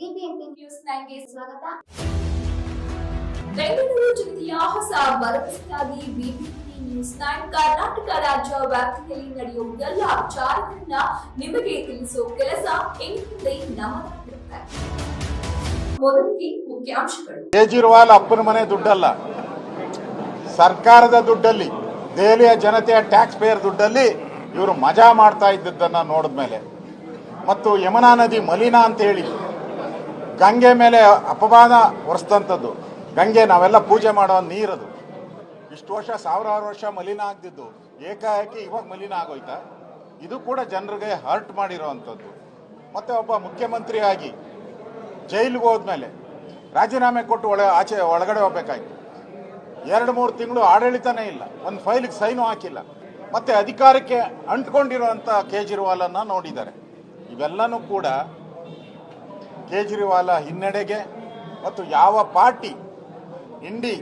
BBMP news ನೈನ್ಗೆ ಸ್ವಾಗತ. ಬೆಂಗಳೂರು ಜಿಲ್ಲೆಯ ಹೊಸ ಭರವಸೆಯಾಗಿ ಬಿಬಿಎಂಪಿ ನ್ಯೂಸ್ ನೈನ್ ಕರ್ನಾಟಕ ರಾಜ್ಯ ವ್ಯಾಪ್ತಿಯಲ್ಲಿ ನಡೆಯುವ ಎಲ್ಲ ವಿಚಾರಗಳನ್ನ ನಿಮಗೆ ತಿಳಿಸುವ ಕೆಲಸ ಇನ್ಮುಂದೆ ನಮ್ಮದಾಗಿರುತ್ತೆ ಮೊದಲಿಗೆ ಮುಖ್ಯಾಂಶಗಳು. ಕೇಜ್ರಿವಾಲ್ ಅಪ್ಪನ ಮನೆ ದುಡ್ಡಲ್ಲ. ಸರ್ಕಾರದ ದುಡ್ಡಲ್ಲಿ ದೆಹಲಿಯ ಜನತೆಯ ಟ್ಯಾಕ್ಸ್ ಪೇಯರ್ ದುಡ್ಡಲ್ಲಿ ಇವರು ಮಜಾ ಮಾಡ್ತಾ ಇದ್ದದ್ದನ್ನ ನೋಡಿದ್ಮೇಲೆ. ಮತ್ತು ಯಮುನಾ ನದಿ ಮಲಿನ ಅಂತ ಹೇಳಿ ಗಂಗೆ ಮೇಲೆ ಅಪಮಾನ ಹೊರಿಸಿದಂಥದ್ದು ಗಂಗೆ ನಾವೆಲ್ಲ ಪೂಜೆ ಮಾಡೋ ನೀರದು. ಇಷ್ಟು ವರ್ಷ, ಸಾವಿರಾರು ವರ್ಷ ಮಲಿನ ಆಗ್ದಿದ್ದು ಏಕಾಏಕಿ ಇವಾಗ ಮಲಿನ ಆಗೋಯ್ತಾ? ಇದು ಕೂಡ ಜನರಿಗೆ ಹರ್ಟ್ ಮಾಡಿರೋವಂಥದ್ದು ಮತ್ತೆ ಒಬ್ಬ ಮುಖ್ಯಮಂತ್ರಿಯಾಗಿ ಜೈಲಿಗೆ ಹೋದ್ಮೇಲೆ ರಾಜೀನಾಮೆ ಕೊಟ್ಟು ಒಳ ಆಚೆ, ಒಳಗಡೆ ಹೋಗ್ಬೇಕಾಯ್ತು. ಎರಡು, ಮೂರು ತಿಂಗಳು ಆಡಳಿತನೇ ಇಲ್ಲ. ಒಂದು ಫೈಲಿಗೆ ಸೈನು ಹಾಕಿಲ್ಲ. ಮತ್ತೆ ಅಧಿಕಾರಕ್ಕೆ ಅಂಟ್ಕೊಂಡಿರುವಂಥ ಕೇಜ್ರಿವಾಲನ್ನು ನೋಡಿದ್ದಾರೆ. ಇವೆಲ್ಲನೂ ಕೂಡ ಕೇಜ್ರಿವಾಲ ಹಿನ್ನಡೆಗೆ ಮತ್ತು ಯಾವ ಪಾರ್ಟಿ ಇಂಡಿ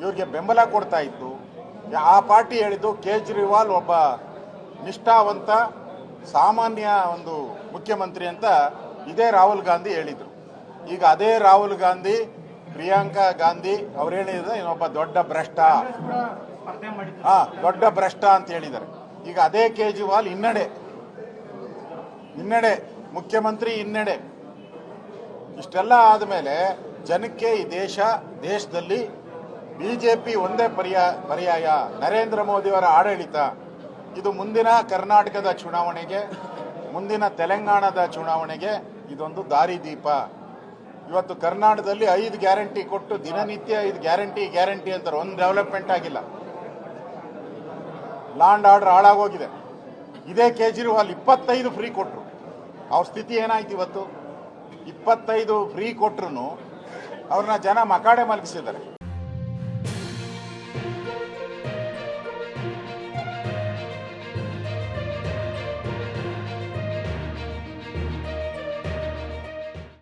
ಇವ್ರಿಗೆ ಬೆಂಬಲ ಕೊಡ್ತಾ ಇತ್ತು, ಆ ಪಾರ್ಟಿ ಹೇಳಿದ್ದು ಕೇಜ್ರಿವಾಲ್ ಒಬ್ಬ ನಿಷ್ಠಾವಂತ, ಸಾಮಾನ್ಯ ಒಂದು ಮುಖ್ಯಮಂತ್ರಿ ಅಂತ ಇದೇ ರಾಹುಲ್ ಗಾಂಧಿ ಹೇಳಿದರು. ಈಗ ಅದೇ ರಾಹುಲ್ ಗಾಂಧಿ, ಪ್ರಿಯಾಂಕಾ ಗಾಂಧಿ ಅವ್ರು ಹೇಳಿದ್ರೆ ಇನ್ನೊಬ್ಬ ದೊಡ್ಡ ಭ್ರಷ್ಟ. ಹಾ, ದೊಡ್ಡ ಭ್ರಷ್ಟ ಅಂತ ಹೇಳಿದ್ದಾರೆ. ಈಗ ಅದೇ ಕೇಜ್ರಿವಾಲ್ ಹಿನ್ನಡೆ ಹಿನ್ನಡೆ, ಮುಖ್ಯಮಂತ್ರಿ ಹಿನ್ನಡೆ. ಇಷ್ಟೆಲ್ಲ ಆದಮೇಲೆ ಜನಕ್ಕೆ ಈ ದೇಶ, ದೇಶದಲ್ಲಿ ಬಿ ಜೆ ಪಿ ಒಂದೇ ಪರ್ಯಾಯ ಪರ್ಯಾಯ, ನರೇಂದ್ರ ಮೋದಿಯವರ ಆಡಳಿತ. ಇದು ಮುಂದಿನ ಕರ್ನಾಟಕದ ಚುನಾವಣೆಗೆ, ಮುಂದಿನ ತೆಲಂಗಾಣದ ಚುನಾವಣೆಗೆ ಇದೊಂದು ದಾರಿದೀಪ ಇವತ್ತು ಕರ್ನಾಟಕದಲ್ಲಿ ಐದು ಗ್ಯಾರಂಟಿ ಕೊಟ್ಟು ದಿನನಿತ್ಯ ಐದು ಗ್ಯಾರಂಟಿ ಗ್ಯಾರಂಟಿ ಅಂತಾರೆ ಒಂದು ಡೆವಲಪ್ಮೆಂಟ್ ಆಗಿಲ್ಲ. ಲ್ಯಾಂಡ್ ಆರ್ಡರ್ ಹಾಳಾಗೋಗಿದೆ. ಇದೇ ಕೇಜ್ರಿವಾಲ್ ಇಪ್ಪತ್ತೈದು ಫ್ರೀ ಕೊಟ್ಟರು ಅವ್ರ ಸ್ಥಿತಿ ಏನಾಯ್ತು ಇವತ್ತು? ಇಪ್ಪತ್ತೈದು ಫ್ರೀ ಕೊಟ್ಟರು ಅವ್ರನ್ನ ಜನ ಮಕಾಡೆ ಮಲಗಿಸಿದ್ದಾರೆ.